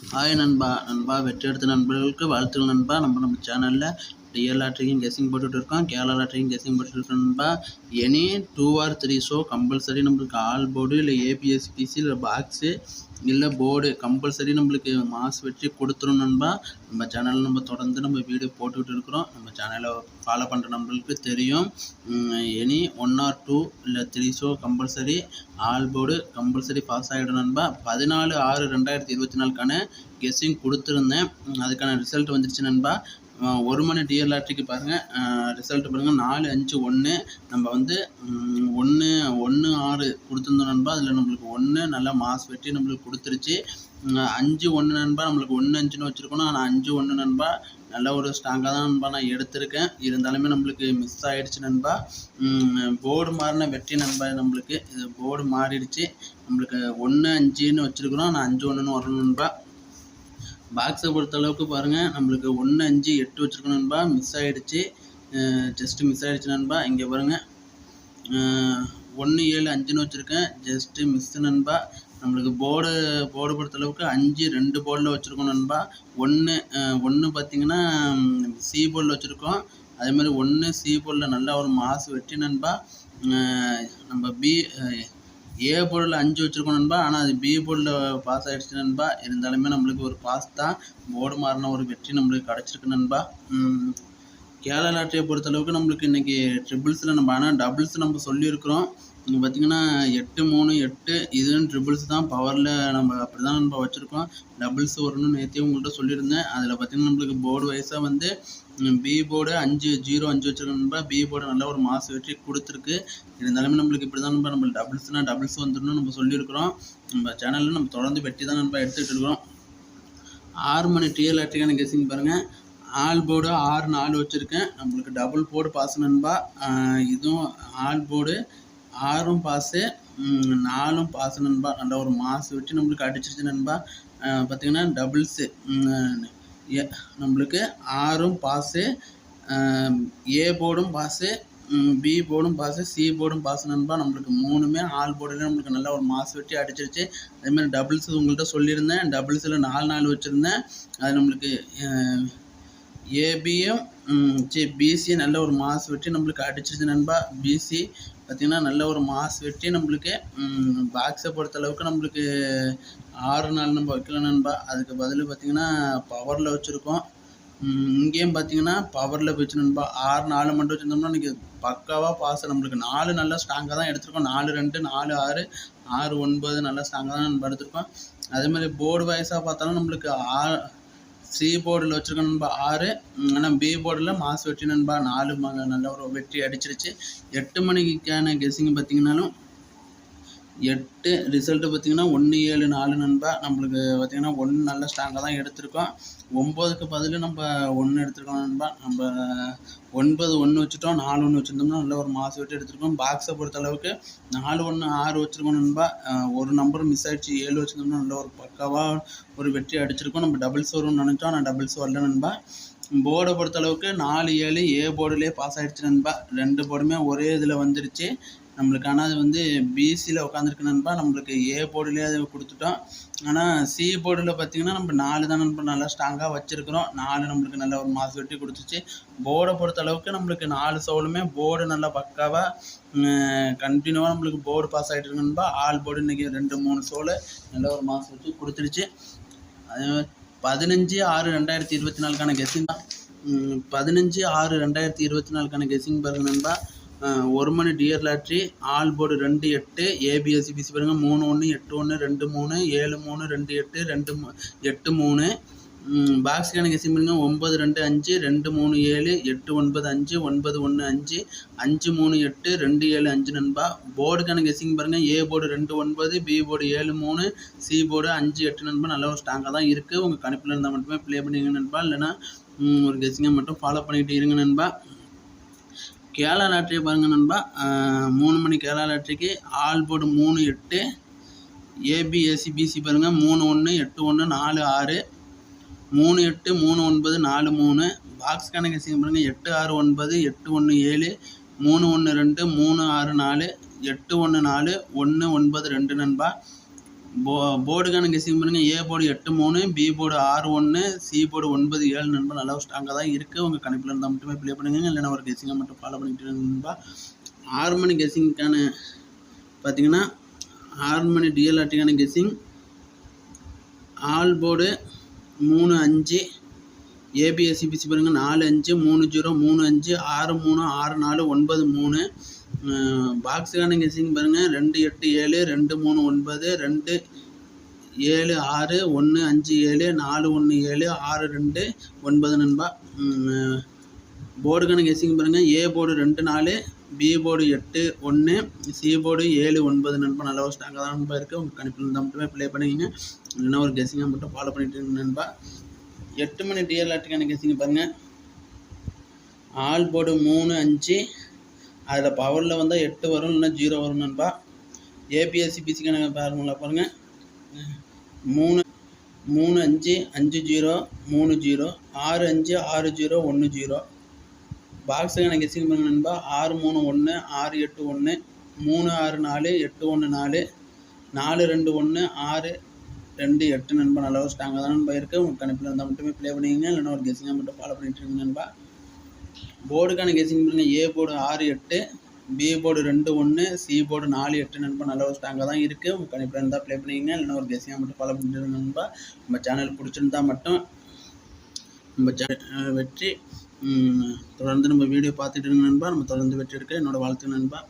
Hi நண்பா நண்பா வெற்றி எடுத்த நண்பர்களுக்கு வாழ்த்துக்கள் நண்பா. நம்ம நம்ம சேனலில் ரியல் லாட்ரியும் கெஸிங் போட்டுட்டு இருக்கோம். கேரளா லாட்ரியும் கெஸிங் போட்டுட்டு இருக்கோம்பா நண்பா. Any two or three show compulsory நம்மளுக்கு ஆல் போர்டு இல்லை ஏபிஎஸ் பிசி இல்லை பாக்ஸு இல்லை போர்டு கம்பல்சரி நம்மளுக்கு மாஸ் வெற்றி கொடுத்துரும் நண்பா. நம்ம சேனலில் நம்ம தொடர்ந்து நம்ம வீடியோ போட்டுக்கிட்டு இருக்கிறோம். நம்ம சேனலை ஃபாலோ பண்ணுற நம்மளுக்கு தெரியும். எனி ஒன் ஆர் டூ இல்லை three show compulsory all board compulsory pass ஆகிடும் நண்பா. பதினாலு ஆறு ரெண்டாயிரத்தி இருபத்தி நாலுக்கான கெஸ்ஸிங் கொடுத்துருந்தேன். அதுக்கான ரிசல்ட் வந்துருச்சு நண்பா. ஒரு மணி டிஆர் லாட்ரிக்கு பாருங்கள் ரிசல்ட் பாருங்கள் நாலு அஞ்சு ஒன்று நம்ம வந்து ஒன்று ஒன்று ஆறு கொடுத்துருந்தோம் நண்பா. அதில் நம்மளுக்கு ஒன்று நல்லா மாஸ் வெட்டி நம்மளுக்கு கொடுத்துருச்சு. அஞ்சு ஒன்று நண்பா. நம்மளுக்கு ஒன்று அஞ்சுன்னு வச்சுருக்கணும். ஆனால் அஞ்சு ஒன்று நண்பா நல்ல ஒரு ஸ்ட்ராங்காக தான் நண்பா நான் எடுத்திருக்கேன். இருந்தாலுமே நம்மளுக்கு மிஸ் ஆகிடுச்சு நண்பா. போர்டு மாறின வெற்றி நண்பா நம்மளுக்கு. இது போர்டு மாறிடுச்சு. நம்மளுக்கு ஒன்று அஞ்சுன்னு வச்சுருக்குறோம். நான் அஞ்சு ஒன்றுன்னு வரணும் நண்பா. பாக்ஸை பொறுத்த அளவுக்கு பாருங்கள் நம்மளுக்கு ஒன்று அஞ்சு எட்டு வச்சுருக்கோம் நண்பா. மிஸ் ஆகிடுச்சு ஜஸ்ட்டு மிஸ் ஆகிடுச்சு நண்பா. இங்கே பாருங்கள் ஒன்று ஏழு அஞ்சுன்னு வச்சுருக்கேன். ஜஸ்ட்டு மிஸ் நண்பா. நம்மளுக்கு போர்டு போர்டு பொறுத்த அளவுக்கு அஞ்சு ரெண்டு போர்டில் வச்சுருக்கோம் நண்பா. ஒன்று ஒன்று பார்த்தீங்கன்னா சி போர்டில் வச்சுருக்கோம். அதே மாதிரி ஒன்று சி போர்டில் நல்லா ஒரு மாசு வெட்டி நண்பா. நம்ம பி ஏ பொருள் அஞ்சு வச்சுருக்கோம் நண்பா. ஆனால் அது பி போர்டில் பாஸ் ஆகிடுச்சு நண்பா. இருந்தாலுமே நம்மளுக்கு ஒரு பாஸ் தான். போர்டு மாறின ஒரு வெற்றி நம்மளுக்கு கிடச்சிருக்கு நண்பா. உம், கேரளா லாட்டரியை பொறுத்தளவுக்கு நம்மளுக்கு இன்றைக்கி ட்ரிபிள்ஸில் நம்ம ஆனால் டபுள்ஸ் நம்ம சொல்லியிருக்கிறோம். இங்கே பார்த்தீங்கன்னா எட்டு மூணு எட்டு இதுன்னு ட்ரிபிள்ஸ் தான் பவரில் நம்ம அப்படி தான் நம்ம வச்சுருக்கோம். டபுள்ஸ் வரணும்னு நேற்றே உங்கள்கிட்ட சொல்லியிருந்தேன். அதில் பார்த்தீங்கன்னா நம்மளுக்கு போர்டு வைஸாக வந்து பி போர்டு அஞ்சு ஜீரோ அஞ்சு வச்சுருக்கோம் நண்பா பி போர்டு நல்ல ஒரு மாசு வெற்றி கொடுத்துருக்கு. இருந்தாலுமே நம்மளுக்கு இப்படி தான் நம்ம நம்ம டபுள்ஸ்னால் டபுள்ஸ் வந்துடணும்னு நம்ம சொல்லியிருக்கிறோம். நம்ம சேனலில் நம்ம தொடர்ந்து வெட்டி தான் நண்பா எடுத்துகிட்டு இருக்கிறோம். ஆறு மணி டிஎல் ஆட்டிக்கான கெஸிங் பாருங்கள் ஆல் போர்டு ஆறு நாலு வச்சுருக்கேன். நம்மளுக்கு டபுள் போர்டு பாஸ் நண்பா. இதுவும் ஆல் போர்டு ஆறும் பாஸு நாலும் பாஸ் நண்பா. அந்த ஒரு மாசு வச்சு நம்மளுக்கு அடிச்சிருச்சு நண்பா. பார்த்திங்கன்னா பார்த்தீங்கன்னா டபுள்ஸு நம்மளுக்கு ஆறும் பாஸு ஏ போர்டும் பாஸு பி போர்டும் பாஸு சி போர்டும் பாஸ் நண்பா. நம்மளுக்கு மூணுமே ஆல் போர்டில் நம்மளுக்கு நல்லா ஒரு மாஸ் வெட்டி அடிச்சிருச்சு. அதேமாதிரி டபுள்ஸ் உங்கள்கிட்ட சொல்லியிருந்தேன். டபுள்ஸில் நாலு நாலு வச்சுருந்தேன். அது நம்மளுக்கு ஏபியும் சரி பிசி நல்ல ஒரு மாஸ் வெட்டி நம்மளுக்கு அடிச்சிருச்சு நண்பா. பிசி பார்த்திங்கன்னா நல்ல ஒரு மாஸ் வெட்டி நம்மளுக்கு பாக்ஸை பொறுத்த அளவுக்கு நம்மளுக்கு ஆறு நாள் நம்ம வைக்கல நண்பா. அதுக்கு பதில் பார்த்திங்கன்னா பவரில் வச்சுருக்கோம். இங்கேயும் பார்த்தீங்கன்னா பவரில் போயிடுச்சு நண்பா. ஆறு நாலு மட்டும் வச்சுருந்தோம்னா இன்றைக்கி பக்காவாக பாஸ் நம்மளுக்கு நாலு நல்லா ஸ்ட்ராங்காக தான் எடுத்திருக்கோம். நாலு ரெண்டு நாலு ஆறு ஆறு ஒன்பது நல்லா ஸ்ட்ராங்காக தான் நம்ம எடுத்திருக்கோம். அதே மாதிரி போர்டு வைஸாக பார்த்தாலும் நம்மளுக்கு ஆ சி போர்டில் வச்சுருக்கோம் நண்பா ஆறு ஆனால் பி போர்டில் மாசு வெற்றி நண்பா நாலு நல்ல ஒரு வெற்றி அடிச்சிருச்சு. எட்டு மணிக்கான கெஸ்ஸிங் பார்த்தீங்கன்னாலும் எட்டு ரிசல்ட்டு பார்த்தீங்கன்னா ஒன்று ஏழு நாலு நண்பா நம்மளுக்கு பார்த்தீங்கன்னா ஒன்று நல்ல ஸ்ட்ராங்காக தான் எடுத்திருக்கோம். ஒம்போதுக்கு பதில் நம்ம ஒன்று எடுத்திருக்கோம் நண்பா. நம்ம ஒன்பது ஒன்று வச்சுட்டோம் நாலு ஒன்று வச்சுருந்தோம்னா நல்ல ஒரு மாசு வெட்டி எடுத்திருக்கோம். பாக்ஸை பொறுத்த அளவுக்கு நாலு ஒன்று ஆறு வச்சுருக்கோம் நண்பா. ஒரு நம்பர் மிஸ் ஆகிடுச்சு ஏழு வச்சுருந்தோம்னா நல்ல ஒரு பக்காவாக ஒரு வெற்றி அடிச்சிருக்கோம். நம்ம டபுள்ஸ் வரும்னு நினச்சோம் ஆனால் டபுள்ஸ் வரல நண்பா. போர்டை பொறுத்த அளவுக்கு நாலு ஏழு ஏ போர்டுலேயே பாஸ் ஆகிடுச்சு நண்பா. ரெண்டு போர்டுமே ஒரே இதில் வந்துருச்சு. நம்மளுக்கு ஆனால் அது வந்து பிசியில் உட்காந்துருக்கு நண்பா நம்மளுக்கு ஏ போர்டுலேயே அது கொடுத்துட்டோம். ஆனால் சி போர்டில் பார்த்தீங்கன்னா நம்ம நாலு தான் நண்பா நல்லா ஸ்ட்ராங்காக வச்சுருக்குறோம். நாலு நம்மளுக்கு நல்ல ஒரு மாசு வெட்டி கொடுத்துச்சு. போர்டை பொறுத்த அளவுக்கு நம்மளுக்கு நாலு சோலுமே போர்டு நல்லா பக்காவாக கண்டினியூவாக நம்மளுக்கு போர்டு பாஸ் ஆகிட்டு இருக்கு நண்பா. ஆல் போர்டு இன்றைக்கி ரெண்டு மூணு சோலு நல்ல ஒரு மாசு வச்சு கொடுத்துருச்சு அதே மாதிரி பதினஞ்சு ஆறு ரெண்டாயிரத்தி இருபத்தி நாலுக்கான கெஸ்ஸிங் தான். பதினஞ்சு ஆறு ரெண்டாயிரத்தி இருபத்தி நாலுக்கான கெஸ்ஸிங் பாருங்க நண்பா. ஒரு மணி டியர் லாட்ரி ஆல் போர்டு ரெண்டு எட்டு ஏபிஎஸ்சி பிசி பாருங்கள் மூணு ஒன்று எட்டு ஒன்று ரெண்டு மூணு ஏழு மூணு ரெண்டு எட்டு ரெண்டு எட்டு மூணு. பாக்ஸ் கணக்கு கெஸ்ஸிங் ஒன்பது ஒம்பது ரெண்டு அஞ்சு ரெண்டு மூணு ஏழு எட்டு ஒன்பது அஞ்சு ஒன்பது ஒன்று அஞ்சு அஞ்சு மூணு எட்டு ரெண்டு ஏழு அஞ்சு நண்பா. போர்டு கணக்கு கெஸ்ஸிங் பாருங்கள் ஏ போர்டு ரெண்டு ஒன்பது பி போர்டு ஏழு மூணு சி போர்டு அஞ்சு எட்டு நண்பா. நல்ல ஒரு ஸ்ட்ராங்காக தான் இருக்குது உங்கள் கணிப்பில் இருந்தால் மட்டுமே ப்ளே பண்ணிங்க நண்பா. இல்லைனா ஒரு கெஸிங்கை மட்டும் ஃபாலோ பண்ணிக்கிட்டு இருங்க நண்பா. கேரளா லாட்ரியை பாருங்கள் நண்பா. மூணு மணி கேரளா லாட்ரிக்கு ஆல் போர்டு மூணு எட்டு. ஏபிஎஸ்சி பிசி பாருங்கள் மூணு ஒன்று எட்டு ஒன்று நாலு ஆறு. மூணு எட்டு மூணு ஒன்பது நாலு மூணு. பாக்ஸ் கணக்கு செய்ய பாருங்கள் எட்டு ஆறு ஒன்பது எட்டு ஒன்று ஏழு. மூணு ஒன்று ரெண்டு மூணு ஆறு நாலு. எட்டு ஒன்று நாலு ஒன்று ஒன்பது ரெண்டு நண்பா. போ போர்டுக்கான கெஸிங் பண்ணுங்கள் ஏ போர்டு எட்டு மூணு பி போர்டு ஆறு ஒன்று சி போர்டு ஒன்பது ஏழு நண்பா நல்லா ஸ்ட்ராங்காக தான் இருக்குது உங்கள் கணிப்பில் இருந்தால் மட்டுமே ப்ளே பண்ணுங்க. இல்லைனா ஒரு கெஸிங்கை மட்டும் ஃபாலோ பண்ணிட்டு இருங்க நண்பா ஆறு மணி கெஸிங்க்கான பார்த்தீங்கன்னா ஆறு மணி டிஎல்ஆர்டிக்கான கெஸிங் ஆல் போர்டு மூணு அஞ்சு ஏபிஎஸ்சிபிசி பாருங்கள் நாலு அஞ்சு மூணு ஜீரோ மூணு அஞ்சு ஆறு மூணு ஆறு நாலு ஒன்பது மூணு பாக்ஸுக்கான கெஸிங் பாருங்கள் ரெண்டு எட்டு ஏழு ரெண்டு மூணு ஒன்பது ரெண்டு ஏழு ஆறு ஒன்று அஞ்சு ஏழு நாலு ஒன்று ஏழு ஆறு ரெண்டு ஒன்பது நண்பா. போர்டுக்கான கெஸிங் பாருங்கள் ஏ போர்டு ரெண்டு நாலு பி போர்டு எட்டு ஒன்று சி போர்டு ஏழு ஒன்பது நண்பா. நல்லா ஒரு ஸ்ட்ராங்காக தான் நண்பா இருக்குது உங்களுக்கு கணிப்பில் இருந்தால் மட்டுமே ப்ளே பண்ணிக்கிங்க இல்லைன்னா ஒரு கெஸிங்காக மட்டும் ஃபாலோ பண்ணிட்டு இருங்க நண்பா. எட்டு மணி டிஎல்ஆர்டிக்கான கெஸிங் பாருங்கள் ஆல் போர்டு மூணு அஞ்சு அதில் பவரில் வந்தால் எட்டு வரும் இல்லைன்னா ஜீரோ வரும் நண்பா. ஏபிஎஸ்சி பிசிக்கான பாருங்களா பாருங்கள் மூணு மூணு அஞ்சு அஞ்சு ஜீரோ மூணு ஜீரோ. ஆறு அஞ்சு ஆறு ஜீரோ ஒன்று ஜீரோ. பாக்ஸுக்கான கெஸிங் பண்ணுங்க நண்பா. ஆறு மூணு ஒன்று ஆறு எட்டு ஒன்று. மூணு ஆறு நாலு எட்டு ஒன்று நாலு. நாலு ரெண்டு ஒன்று ஆறு ரெண்டு எட்டு நண்பா. நல்லா ஸ்ட்ராங்காக தான் நண்பா இருக்குது உங்கள் கணிப்பில் இருந்தால் மட்டுமே ப்ளே பண்ணிக்கங்க. இல்லைன்னா ஒரு கெஸிங்காக மட்டும் ஃபாலோ பண்ணிட்டு இருங்க நண்பா. போர்டுக்கான கெஸிங் பண்ணுங்கள் ஏ போர்டு ஆறு எட்டு பி போர்டு ரெண்டு ஒன்று சி போர்டு நாலு எட்டு நண்பா நல்ல ஒரு ஸ்ட்ராங்காக தான் இருக்குது உங்கள் கணிப்பில் இருந்தால் ப்ளே பண்ணிக்கங்க இல்லைனா ஒரு கெஸிங்காக மட்டும் ஃபாலோ பண்ணிட்டு நண்பா. நம்ம சேனல் பிடிச்சிருந்தா மட்டும் நம்ம சே வெற்றி தொடர்ந்து நம்ம வீடியோ பார்த்துட்டு இருங்க நண்பா. நம்ம தொடர்ந்து வெற்றி எடுக்க என்னோடய வாழ்த்து நண்பா.